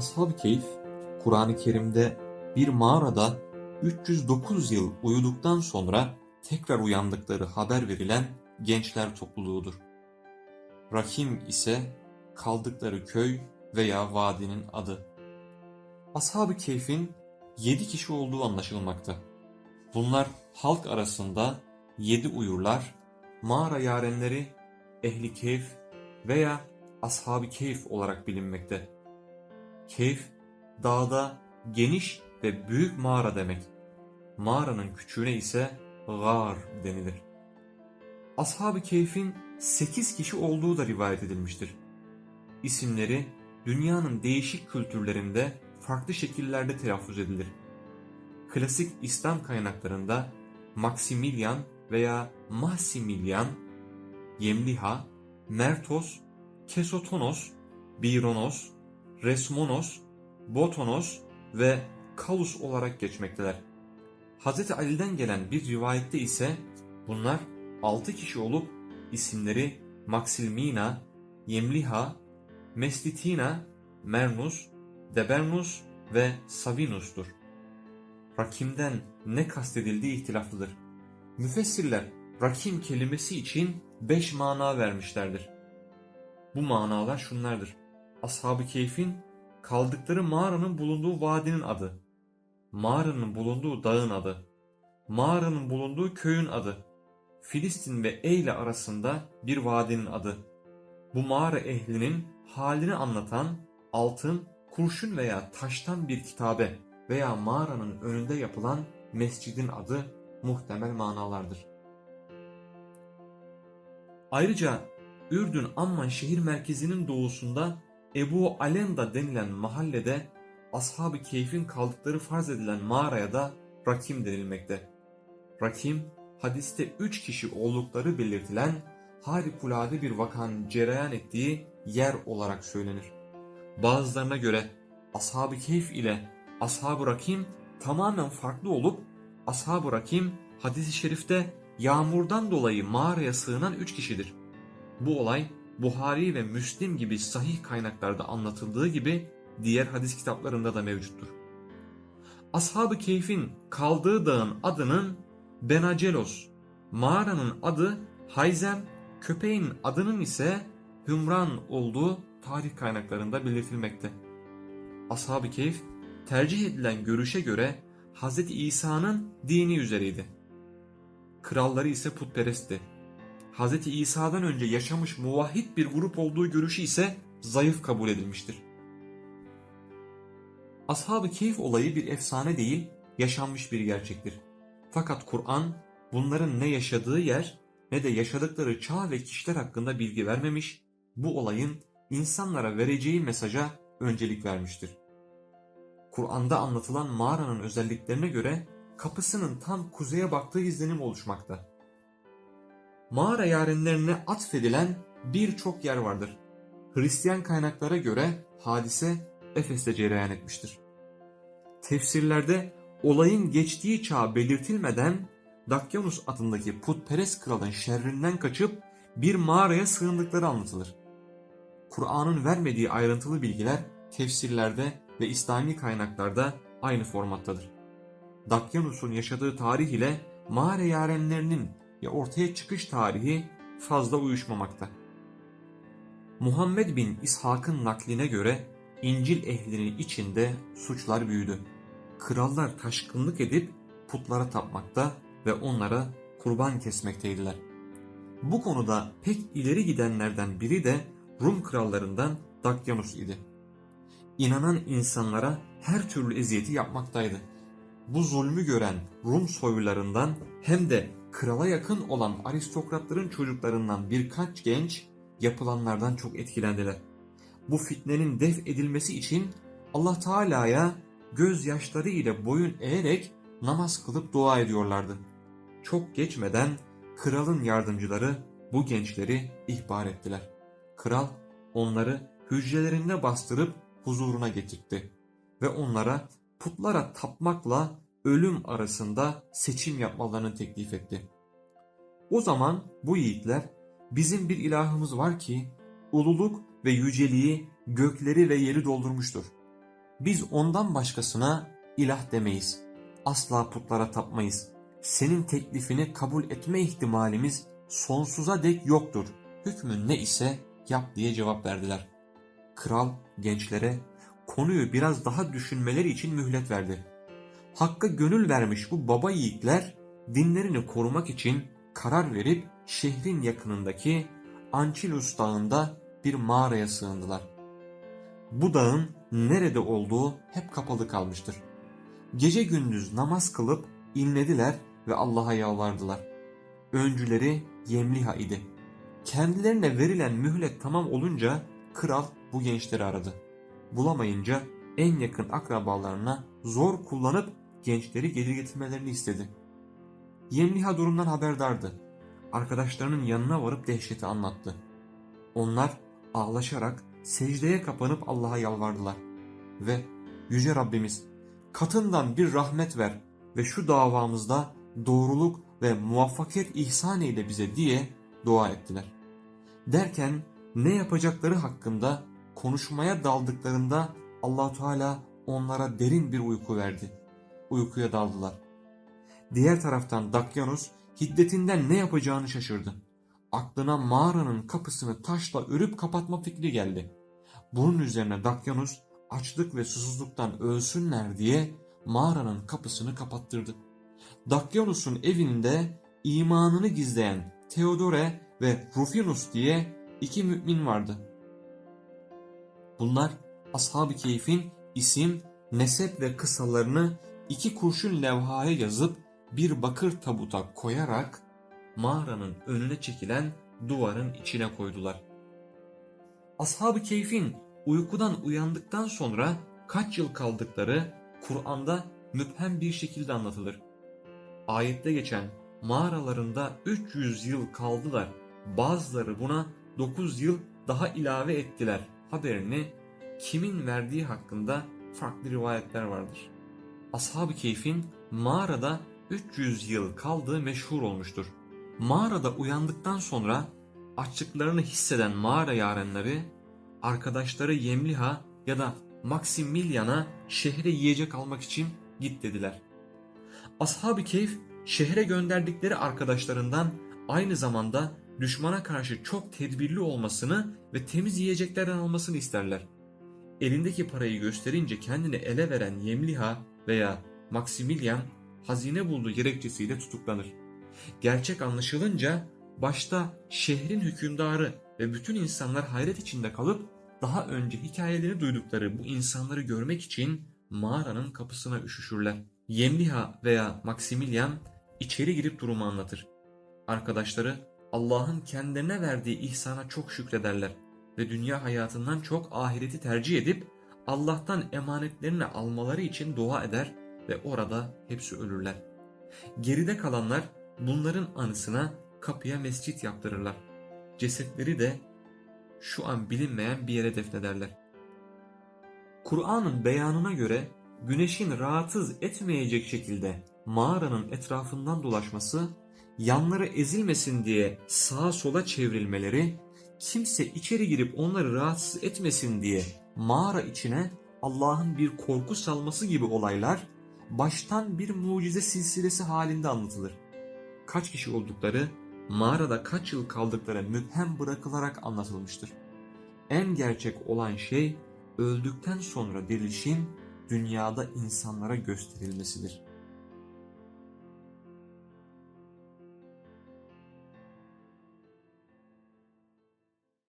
Ashab-ı Keyif, Kur'an-ı Kerim'de bir mağarada 309 yıl uyuduktan sonra tekrar uyandıkları haber verilen gençler topluluğudur. Rahim ise kaldıkları köy veya vadinin adı. Ashab-ı Keyf'in 7 kişi olduğu anlaşılmakta. Bunlar halk arasında 7 uyurlar, mağara yarenleri, ehli keyf veya ashab-ı keyf olarak bilinmekte. Keyf, dağda geniş ve büyük mağara demek. Mağaranın küçüğüne ise gâr denilir. Ashab-ı Keyf'in 8 kişi olduğu da rivayet edilmiştir. İsimleri dünyanın değişik kültürlerinde farklı şekillerde telaffuz edilir. Klasik İslam kaynaklarında Maximilian veya Mahsimilian, Yemliha, Mertos, Kesotonos, Bironos, Resmonos, Botonos ve Kalus olarak geçmekteler. Hz. Ali'den gelen bir rivayette ise bunlar 6 kişi olup isimleri Maxilmina, Yemliha, Mestitina, Mernus, Debernus ve Savinus'tur. Rakimden ne kastedildiği ihtilaflıdır. Müfessirler rakim kelimesi için beş mana vermişlerdir. Bu manalar şunlardır. Ashab-ı Keyf'in kaldıkları mağaranın bulunduğu vadinin adı, mağaranın bulunduğu dağın adı, mağaranın bulunduğu köyün adı, Filistin ve Eyle arasında bir vadinin adı. Bu mağara ehlinin halini anlatan altın, kurşun veya taştan bir kitabe veya mağaranın önünde yapılan mescidin adı muhtemel manalardır. Ayrıca Ürdün Amman şehir merkezinin doğusunda Ebu Alenda denilen mahallede Ashab-ı Keyf'in kaldıkları farz edilen mağaraya da Rakim denilmekte. Rakim, hadiste üç kişi oldukları belirtilen harikulade bir vakanın cereyan ettiği yer olarak söylenir. Bazılarına göre Ashab-ı Keyf ile Ashab-ı Rakim tamamen farklı olup Ashab-ı Rakim hadisi şerifte yağmurdan dolayı mağaraya sığınan üç kişidir. Bu olay Buhari ve Müslim gibi sahih kaynaklarda anlatıldığı gibi diğer hadis kitaplarında da mevcuttur. Ashab-ı Keyf'in kaldığı dağın adının Benacelos, mağaranın adı Hayzem, köpeğin adının ise Hümran olduğu tarih kaynaklarında belirtilmekte. Ashab-ı Keyf tercih edilen görüşe göre Hz. İsa'nın dini üzereydi. Kralları ise putperestti. Hz. İsa'dan önce yaşamış muvahhid bir grup olduğu görüşü ise zayıf kabul edilmiştir. Ashab-ı Keyf olayı bir efsane değil, yaşanmış bir gerçektir. Fakat Kur'an bunların ne yaşadığı yer ne de yaşadıkları çağ ve kişiler hakkında bilgi vermemiş, bu olayın insanlara vereceği mesaja öncelik vermiştir. Kur'an'da anlatılan mağaranın özelliklerine göre kapısının tam kuzeye baktığı izlenim oluşmakta. Mağara yarenlerine atfedilen birçok yer vardır. Hristiyan kaynaklara göre hadise Efes'te cereyan etmiştir. Tefsirlerde olayın geçtiği çağ belirtilmeden Dakyanus adındaki putperest kralın şerrinden kaçıp bir mağaraya sığındıkları anlatılır. Kur'an'ın vermediği ayrıntılı bilgiler tefsirlerde ve İslami kaynaklarda aynı formattadır. Dakyanus'un yaşadığı tarih ile mağara yarenlerinin ya ortaya çıkış tarihi fazla uyuşmamakta. Muhammed bin İshak'ın nakline göre İncil ehlinin içinde suçlar büyüdü. Krallar taşkınlık edip putlara tapmakta ve onlara kurban kesmekteydiler. Bu konuda pek ileri gidenlerden biri de Rum krallarından Dakyanus idi. İnanan insanlara her türlü eziyeti yapmaktaydı. Bu zulmü gören Rum soylularından hem de krala yakın olan aristokratların çocuklarından birkaç genç yapılanlardan çok etkilendiler. Bu fitnenin def edilmesi için Allah Teala'ya gözyaşları ile boyun eğerek namaz kılıp dua ediyorlardı. Çok geçmeden kralın yardımcıları bu gençleri ihbar ettiler. Kral onları hücrelerine bastırıp huzuruna getirtti ve onlara putlara tapmakla ölüm arasında seçim yapmalarını teklif etti. O zaman bu yiğitler bizim bir ilahımız var ki ululuk ve yüceliği gökleri ve yeri doldurmuştur. Biz ondan başkasına ilah demeyiz. Asla putlara tapmayız. Senin teklifini kabul etme ihtimalimiz sonsuza dek yoktur. Hükmün ne ise yap diye cevap verdiler. Kral gençlere konuyu biraz daha düşünmeleri için mühlet verdi. Hakka gönül vermiş bu baba yiğitler dinlerini korumak için karar verip şehrin yakınındaki Ançilus dağında bir mağaraya sığındılar. Bu dağın nerede olduğu hep kapalı kalmıştır. Gece gündüz namaz kılıp inlediler ve Allah'a yalvardılar. Öncüleri Yemliha idi. Kendilerine verilen mühlet tamam olunca kral bu gençleri aradı. Bulamayınca en yakın akrabalarına zor kullanıp gençleri geri getirmelerini istedi. Yemliha durumdan haberdardı. Arkadaşlarının yanına varıp dehşeti anlattı. Onlar ağlaşarak secdeye kapanıp Allah'a yalvardılar. Ve Yüce Rabbimiz katından bir rahmet ver ve şu davamızda doğruluk ve muvaffakiyet ihsan eyle bize diye dua ettiler. Derken ne yapacakları hakkında konuşmaya daldıklarında allah Teala onlara derin bir uyku verdi. Uykuya daldılar. Diğer taraftan Dakyanus hiddetinden ne yapacağını şaşırdı. Aklına mağaranın kapısını taşla örüp kapatma fikri geldi. Bunun üzerine Dakyanus açlık ve susuzluktan ölsünler diye mağaranın kapısını kapattırdı. Dakyanus'un evinde imanını gizleyen Theodore ve Rufinus diye iki mümin vardı. Bunlar Ashab-ı Keyf'in isim, nesep ve kısalarını iki kurşun levhaya yazıp bir bakır tabuta koyarak mağaranın önüne çekilen duvarın içine koydular. Ashab-ı Keyf'in uykudan uyandıktan sonra kaç yıl kaldıkları Kur'an'da müphem bir şekilde anlatılır. Ayette geçen mağaralarında 300 yıl kaldılar. Bazıları buna 9 yıl daha ilave ettiler. Haberini kimin verdiği hakkında farklı rivayetler vardır. Ashab-ı Keyf'in mağarada 300 yıl kaldığı meşhur olmuştur. Mağarada uyandıktan sonra açlıklarını hisseden mağara yarenleri arkadaşları Yemliha ya da Maximilian'a şehre yiyecek almak için git dediler. Ashab-ı Keyf şehre gönderdikleri arkadaşlarından aynı zamanda düşmana karşı çok tedbirli olmasını ve temiz yiyeceklerden almasını isterler. Elindeki parayı gösterince kendini ele veren Yemliha veya Maximilian hazine bulduğu gerekçesiyle tutuklanır. Gerçek anlaşılınca başta şehrin hükümdarı ve bütün insanlar hayret içinde kalıp daha önce hikayelerini duydukları bu insanları görmek için mağaranın kapısına üşüşürler. Yemliha veya Maximilian içeri girip durumu anlatır. Arkadaşları Allah'ın kendilerine verdiği ihsana çok şükrederler ve dünya hayatından çok ahireti tercih edip Allah'tan emanetlerini almaları için dua eder ve orada hepsi ölürler. Geride kalanlar bunların anısına kapıya mescit yaptırırlar. Cesetleri de şu an bilinmeyen bir yere defnederler. Kur'an'ın beyanına göre güneşin rahatsız etmeyecek şekilde mağaranın etrafından dolaşması, yanları ezilmesin diye sağa sola çevrilmeleri, kimse içeri girip onları rahatsız etmesin diye mağara içine Allah'ın bir korku salması gibi olaylar baştan bir mucize silsilesi halinde anlatılır. Kaç kişi oldukları, mağarada kaç yıl kaldıkları müphem bırakılarak anlatılmıştır. En gerçek olan şey öldükten sonra dirilişin dünyada insanlara gösterilmesidir.